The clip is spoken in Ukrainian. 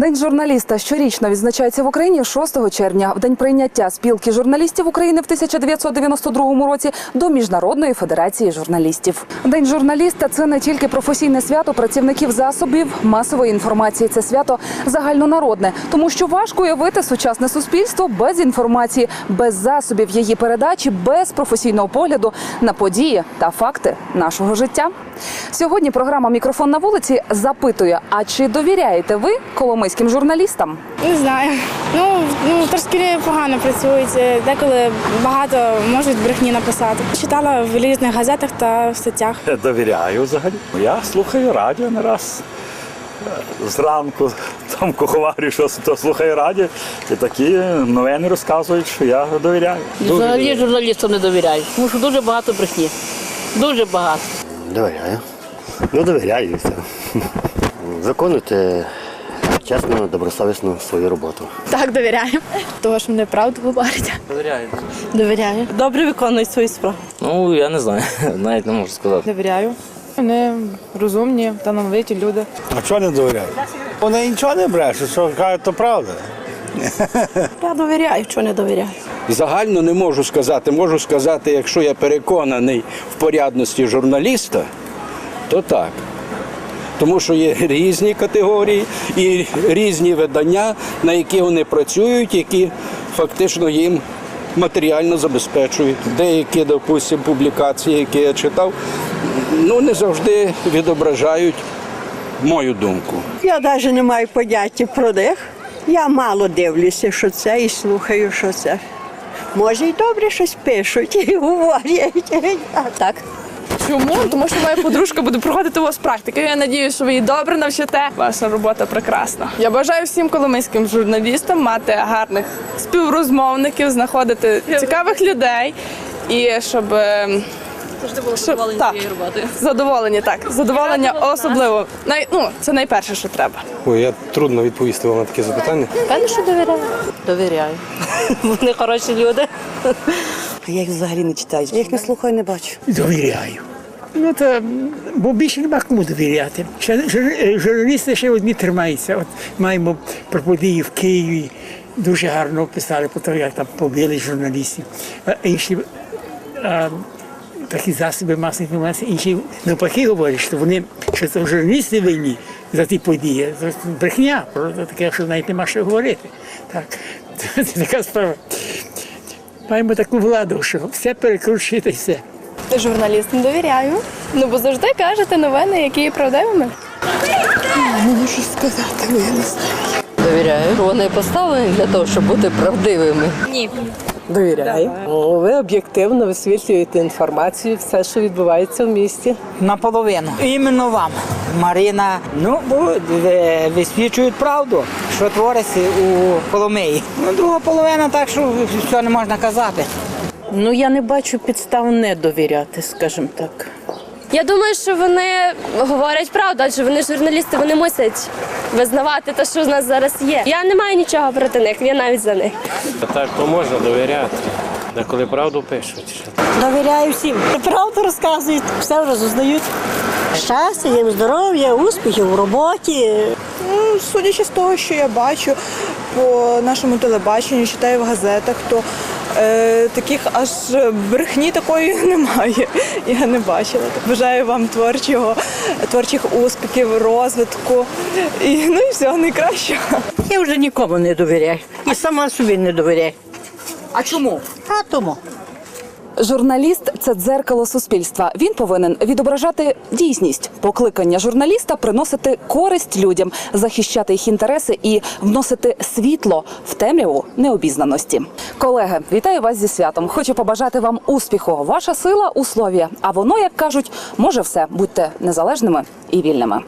День журналіста щорічно відзначається в Україні 6 червня, в день прийняття спілки журналістів України в 1992 році до Міжнародної федерації журналістів. День журналіста це не тільки професійне свято працівників засобів масової інформації. Це свято загальнонародне, тому що важко уявити сучасне суспільство без інформації, без засобів її передачі, без професійного погляду на події та факти нашого життя. Сьогодні програма Мікрофон на вулиці запитує: а чи довіряєте ви коломийським журналістам? Не знаю. Ну, ну трошки погано працюють. е, Деколи багато можуть брехні написати. Читала в різних газетах та в статтях. Довіряю взагалі. Я слухаю радіо не раз. Е, Зранку там куховарю, що то слухаю радіо, і такі новини розказують, що я довіряю. Взагалі журналістам не довіряю, тому що дуже багато брехні. Дуже багато. Довіряю. Ну, довіряю і все. Виконуйте чесно, добросовісно свою роботу. Так, довіряю. Того, що мене правду говорять. Довіряю. Довіряю. добре виконують свою справу. Ну, я не знаю, навіть не можу сказати. Довіряю. Вони розумні, талановиті люди. А чого не довіряю? Вони нічого не брешуть, що кажуть, то правда. Я довіряю, що не довіряю. Загально не можу сказати. Можу сказати, якщо я переконаний в порядності журналіста, то так. Тому що є різні категорії і різні видання, на які вони працюють, які фактично їм матеріально забезпечують. Деякі, допустимо, публікації, які я читав, ну не завжди відображають мою думку. Я навіть не маю поняття про них. Я мало дивлюся, що це, і слухаю, що це. Може, й добре щось пишуть і говорять. Так. Чому? Тому що моя подружка буде проходити у вас практику. Я надію, що ви її добре навчите. Ваша робота прекрасна. Я бажаю всім коломийським журналістам мати гарних співрозмовників, знаходити цікавих людей і щоб. Завжди було Що- задоволені так. цією. Задоволення, так. Задоволення особливо. Най, ну, це найперше, що треба. Ой, я трудно відповісти вам на таке запитання. Певно, що довіряю. Довіряю. Вони хороші люди. Я їх взагалі не читаю. Я їх не слухаю, не бачу. Довіряю. Ну то бо більше нема кому довіряти. Ще жур- журналісти ще одні тримаються. От маємо про події в Києві. Дуже гарно описали про те, як там побили журналістів. А інші а, такі засоби масової інформації, інші навпаки говорять, що вони що це журналісти винні за ті події. Це брехня, просто таке, що навіть нема що говорити. Так, це така справа. Маємо таку владу, що все перекручує та все. Журналістам довіряю. Ну, бо завжди кажете новини, які є правдивими. Довіряю. Вони поставлені для того, щоб бути правдивими. Довіряю. Ви об'єктивно висвітлюєте інформацію, все, що відбувається в місті. Наполовину. Іменно вам, Марина. Ну, бо е, висвічують правду, що твориться у Коломиї. Ну, друга половина, так що все не можна казати. Ну, я не бачу підстав не довіряти, скажімо так. Я думаю, що вони говорять правду, адже вони журналісти, вони мусять визнавати те, що з нас зараз є. Я не маю нічого проти них, я навіть за них. Так, то можна довіряти. Деколи правду пишуть. Довіряю всім. Правду розказують, все розузнають. Щастя, їм здоров'я, успіхів у роботі. Ну, судячи з того, що я бачу по нашому телебаченню, читаю в газетах, то е, таких аж брехні такої немає. Я не бачила. Бажаю вам творчого, творчих успіхів, розвитку і ну і всього найкращого. Я вже нікому не довіряю. І сама собі не довіряю. А чому? А тому. Журналіст це дзеркало суспільства. Він повинен відображати дійсність. Покликання журналіста приносити користь людям, захищати їх інтереси і вносити світло в темряву необізнаності. Колеги, вітаю вас зі святом. Хочу побажати вам успіху. Ваша сила у. А воно, як кажуть, може все. Будьте незалежними і вільними.